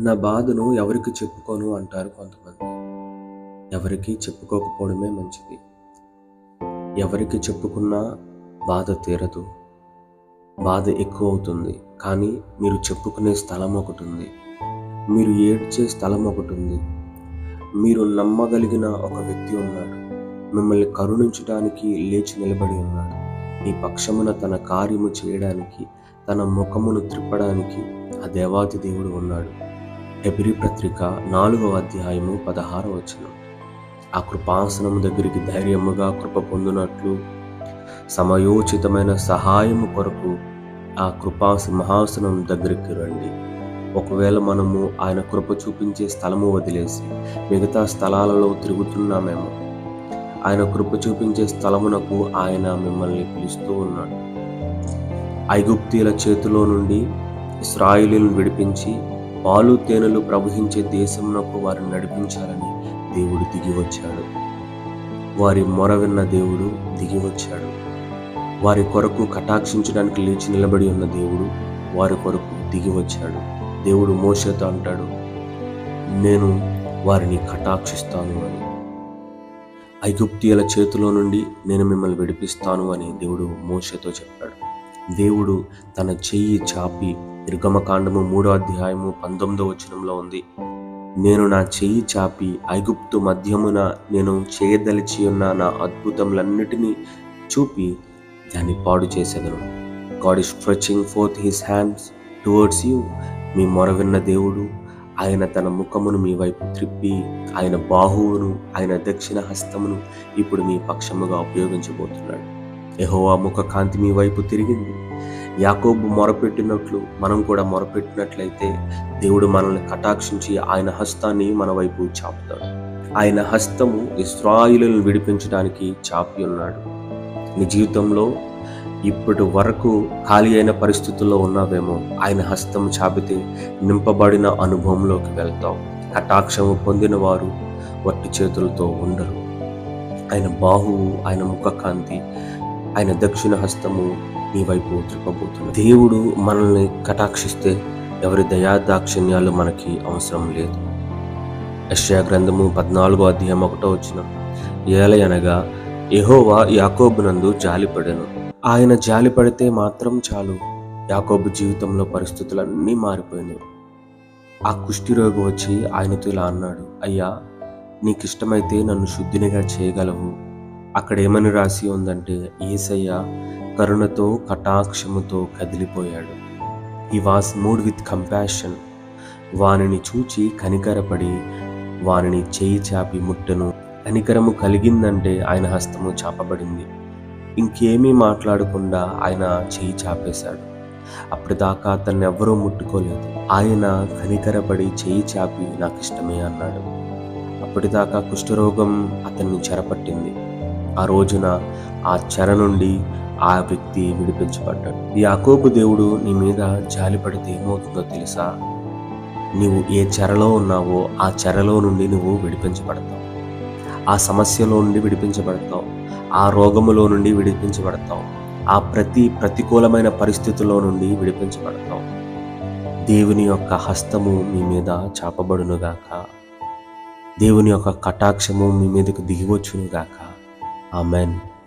నా బాధను ఎవరికి చెప్పుకోను అంటారు కొంతమంది. ఎవరికి చెప్పుకోకపోవడమే మంచిది. ఎవరికి చెప్పుకున్నా బాధ తీరదు. బాధ ఎక్కువ అవుతుంది కానీ మీరు చెప్పుకునే స్థలం ఒకటి ఉంది మీరు ఏడ్చే స్థలం ఒకటి ఉంది మీరు నమ్మగలిగిన ఒక వ్యక్తి ఉన్నాడు. మిమ్మల్ని కరుణించడానికి లేచి నిలబడి ఉన్నాడు. ఈ పక్షమున తన కార్యము చేయడానికి తన ముఖమును త్రిప్పడానికి ఆ దేవాతి దేవుడు ఉన్నాడు. ఎబిరి పత్రిక నాలుగవ అధ్యాయము పదహారవ వచనం. ఆ కృపాసనం దగ్గరికి ధైర్యముగా కృప పొందినట్లు సమయోచితమైన సహాయము కొరకు ఆ కృపా సింహాసనం దగ్గరికి రండి. ఒకవేళ మనము ఆయన కృప చూపించే స్థలము వదిలేసి మిగతా స్థలాలలో తిరుగుతున్నామేమో ఆయన కృప చూపించే స్థలమునకు ఆయన మిమ్మల్ని పిలుస్తూ ఉన్నాడు. ఐగుప్తీల చేతిలో నుండి ఇస్రాయిలీలను విడిపించి పాలు తేనెలు ప్రవహించే దేశమునకు వారిని నడిపించాలని దేవుడు దిగి వచ్చాడు. వారి మొర విన్న దేవుడు దిగి వచ్చాడు. వారి కొరకు కటాక్షించడానికి లేచి నిలబడి ఉన్న దేవుడు వారి కొరకు దిగి వచ్చాడు. దేవుడు మోసతో అంటాడు నేను వారిని కటాక్షిస్తాను అని. ఐగుప్తియల చేతిలో నుండి నేను మిమ్మల్ని విడిపిస్తాను అని దేవుడు మోసతో చెప్పాడు. దేవుడు తన చెయ్యి చాపి నిర్గమకాండము మూడో అధ్యాయము పంతొమ్మిదో వచనంలో ఉంది. నేను నా చెయ్యి చాపి ఐగుప్తు మధ్యమున నేను చేయదలిచి ఉన్న నా అద్భుతములన్నిటినీ చూపి దాన్ని పాడు చేసేదను. God is stretching forth his hands towards you మీ మొరవిన్న దేవుడు ఆయన తన ముఖమును మీ వైపు త్రిప్పి ఆయన బాహువును ఆయన దక్షిణ హస్తమును ఇప్పుడు మీ పక్షముగా ఉపయోగించబోతున్నాడు. యహోవా ముఖ కాంతి మీ వైపు తిరిగింది. యాకోబు మొరపెట్టినట్లు మనం కూడా మొరపెట్టినట్లయితే దేవుడు మనల్ని కటాక్షించి ఆయన హస్తాన్ని మన వైపు చాపుతాడు. ఆయన హస్తము ఇస్రాయిలను విడిపించడానికి చాపి ఉన్నాడు. నీ జీవితంలో ఇప్పటి వరకు ఖాళీ అయిన పరిస్థితుల్లో ఉన్నావేమో ఆయన హస్తం చాపితే నింపబడిన అనుభవంలోకి వెళ్తాం కటాక్షము పొందిన వారు వట్టి చేతులతో ఉండరు. ఆయన బాహువు ఆయన ముఖకాంతి ఆయన దక్షిణ హస్తము నీ వైపు త్రిప్పబోతుంది దేవుడు మనల్ని కటాక్షిస్తే ఎవరి దయా దాక్షిణ్యాలు మనకి అవసరం లేదు. యష్యా గ్రంథము పద్నాలుగో అధ్యాయం ఒకటో వచ్చిన ఏలయనగా యెహోవా యాకోబునందు జాలిపడెను. ఆయన జాలిపడితే మాత్రం చాలు. యాకోబు జీవితంలో పరిస్థితులన్నీ మారిపోయినాయి. ఆ కుష్ఠిరోగి వచ్చి ఆయనతో ఇలా అన్నాడు అయ్యా నీకిష్టమైతే నన్ను శుద్ధినిగా చేయగలవు. అక్కడ ఏమని రాసి ఉందంటే ఏసయ్య కరుణతో కటాక్షముతో కదిలిపోయాడు. ఈ వాస్ మూడ్ విత్ కంపాషన్ వానిని చూచి కనికరపడి వానిని చేయి చాపి ముట్టను. కనికరము కలిగిందంటే ఆయన హస్తము చాపబడింది. ఇంకేమీ మాట్లాడకుండా ఆయన చేయి చాపేశాడు. అప్పటిదాకా అతన్ని ఎవ్వరూ ముట్టుకోలేదు. ఆయన కనికరపడి చేయి చాపి నాకు ఇష్టమే అన్నాడు. అప్పటిదాకా కుష్ఠరోగం అతన్ని చెరపట్టింది. ఆ రోజున ఆ చెర నుండి ఆ వ్యక్తి విడిపించబడ్డాడు. యాకోబు దేవుడు నీ మీద జాలి పడితే ఏమవుతుందో తెలుసా? నీవు ఏ చెరలో ఉన్నావో ఆ చెరలో నుండి నువ్వు విడిపించబడతావు. ఆ సమస్యలో నుండి విడిపించబడతావు. ఆ రోగములో నుండి విడిపించబడతావు. ఆ ప్రతి ప్రతికూలమైన పరిస్థితుల్లో నుండి విడిపించబడతావు. దేవుని యొక్క హస్తము మీ మీద చాపబడునుగాక. దేవుని యొక్క కటాక్షము మీ మీదకు దిగివచ్చునుగాక Amen.